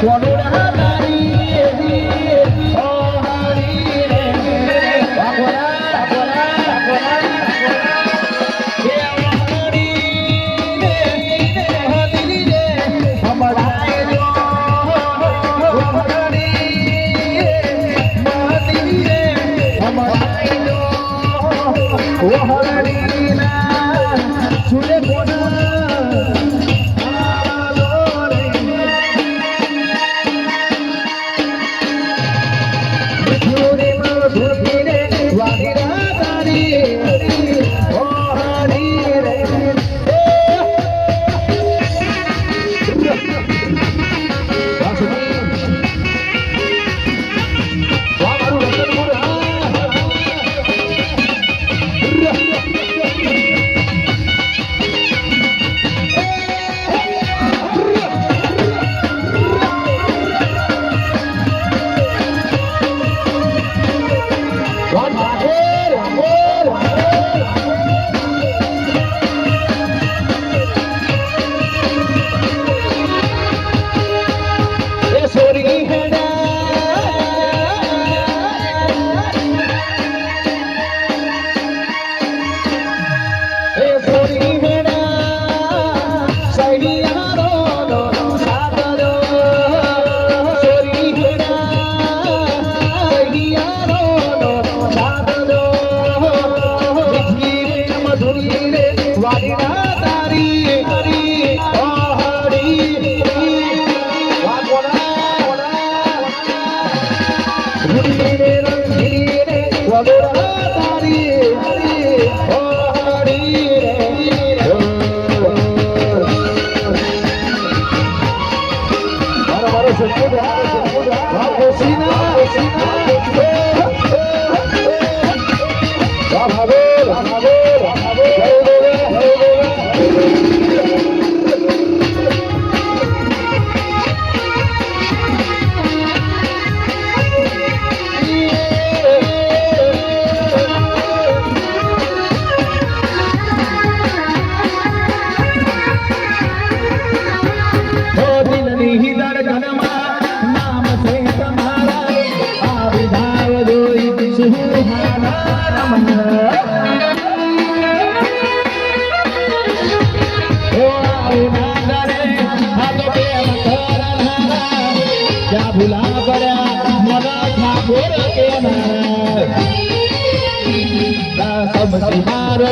我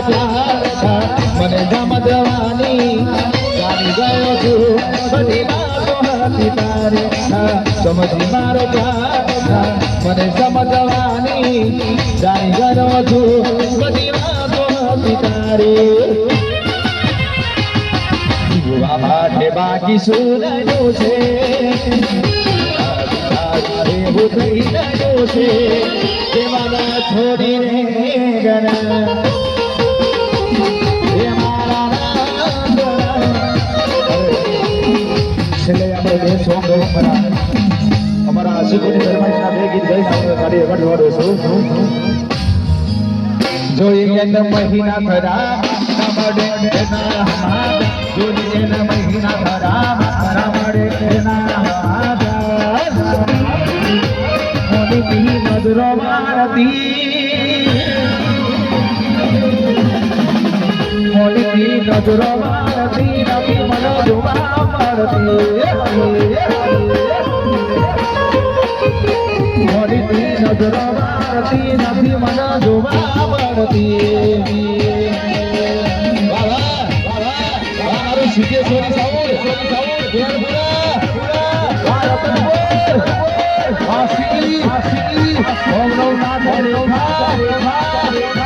પ્યાર મને જમદવાની જાણી ગયો છું. બધી વાતો હતી તારી. સમજી મારો પ્યાર મને સમજવાની જાણી ગયો છું. બધી વાતો હતી તારી. માટે બાકી શું છે. છોડીને ગણા આશિકોની ફરમાઈશના બે ગીત જોઈએ મહિના ખરા નમડે એના મળતી નજરો મારતી નથી મને જોવા મળતી. મારું સિદ્ધેશ્વરી સાઉન્ડ સાઉન્ડ ભેળ ભૂરા ભારત ઓમ નવ નાથ રેખા રેખા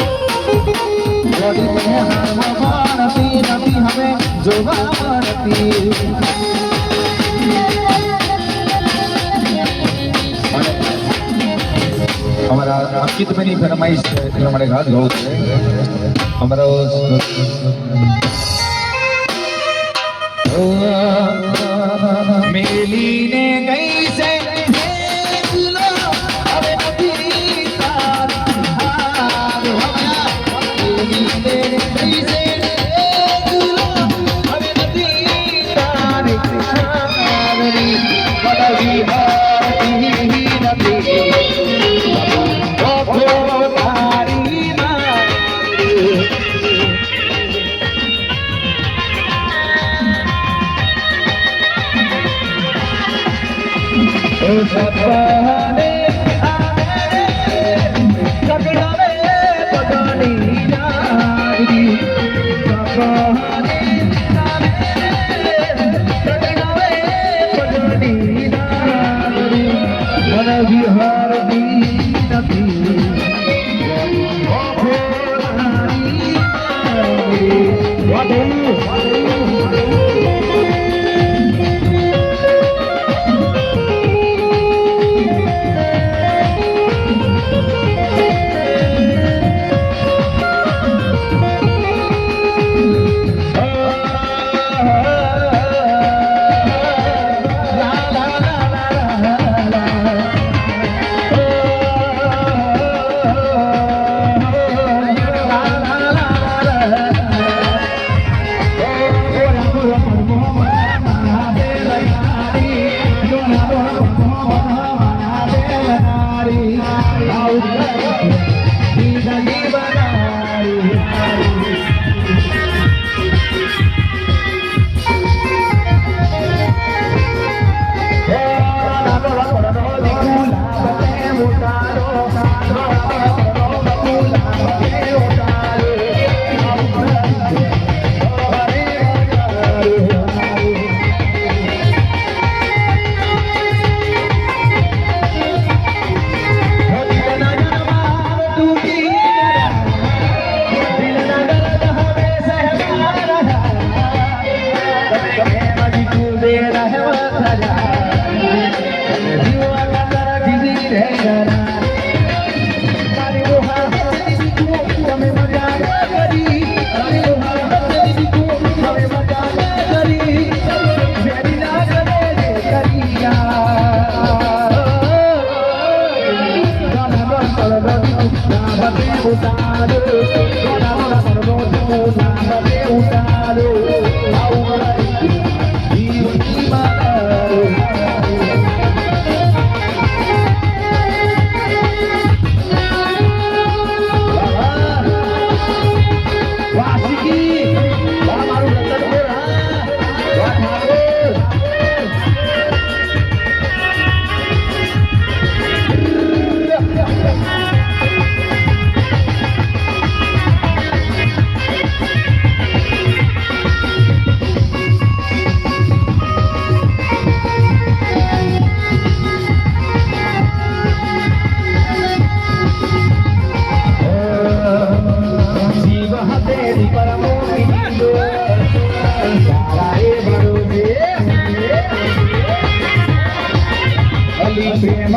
વડીને હારમાં ભણતી નથી હવે જોવા મળતી અમારા અંકિતભાઈની ફરમાઈશ છે એટલે મારે ઘાત ગાવું છે અમારા ও সব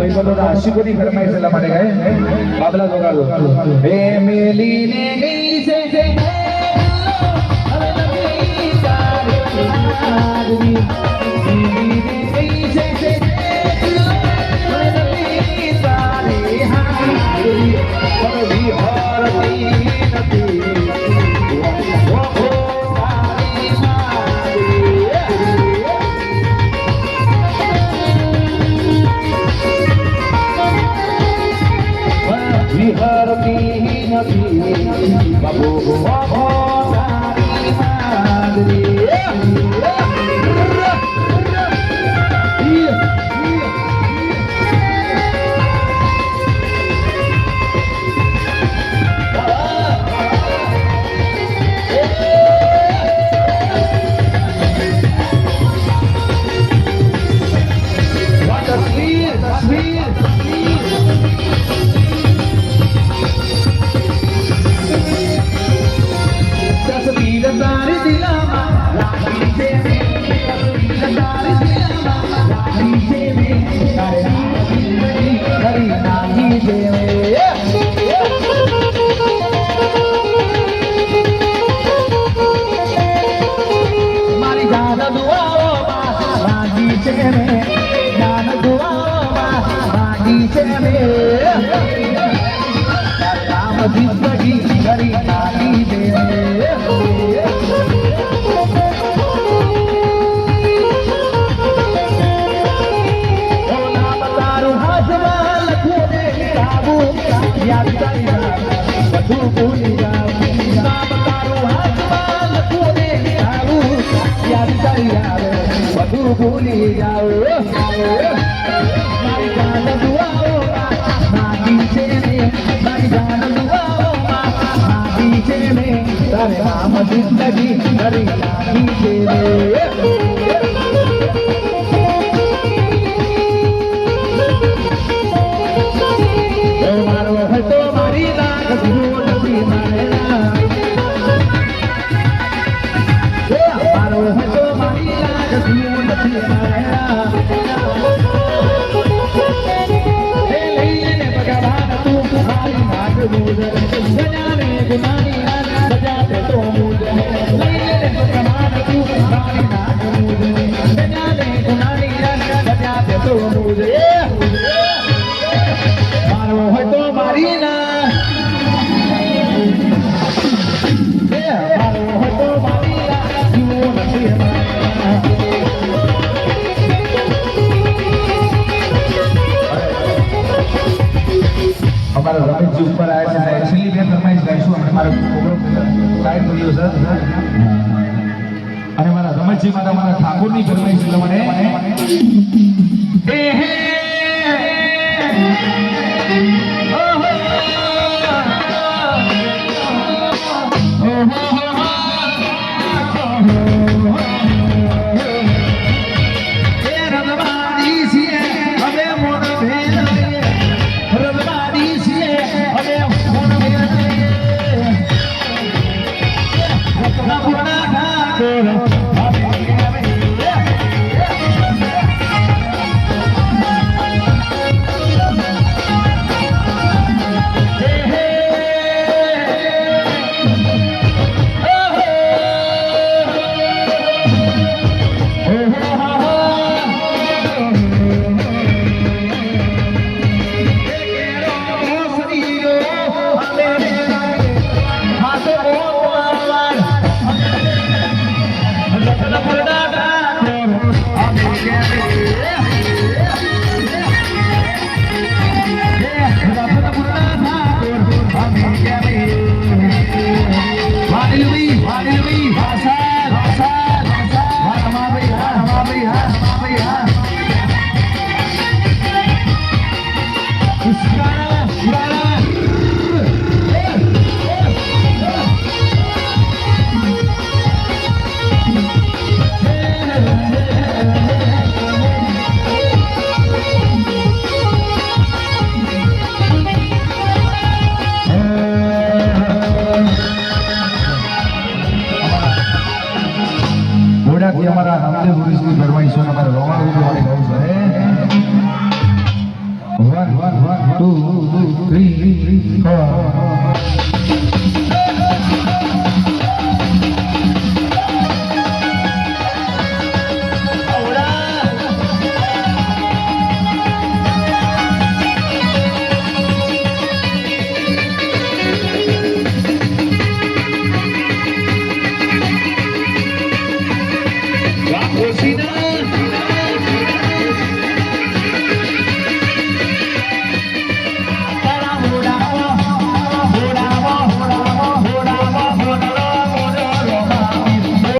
ભાઈબંધોના આશીર્વાદી ઘરમાં એટલા માટે ગાય બાબલા જોગાડો હે મેલીને ગઈ છે હવે નકલી સારી બધું ભૂલી જાઓ મારી જાન દુઆઓ માગી છે મેં મારી જાન દુઆઓ માગી છે મેં તારે આમ જિંદગી મારી લાગી છે મેં અમારા રમેશજી ઉપર આવ્યા છે. છેલ્લી બે ફરમાઈશ ગાઈશું અને મારો ટાઈમ મળ્યો સર અને મારા રમેશજી મારા મારા ઠાકોરની ફરમાઈશ છે. મને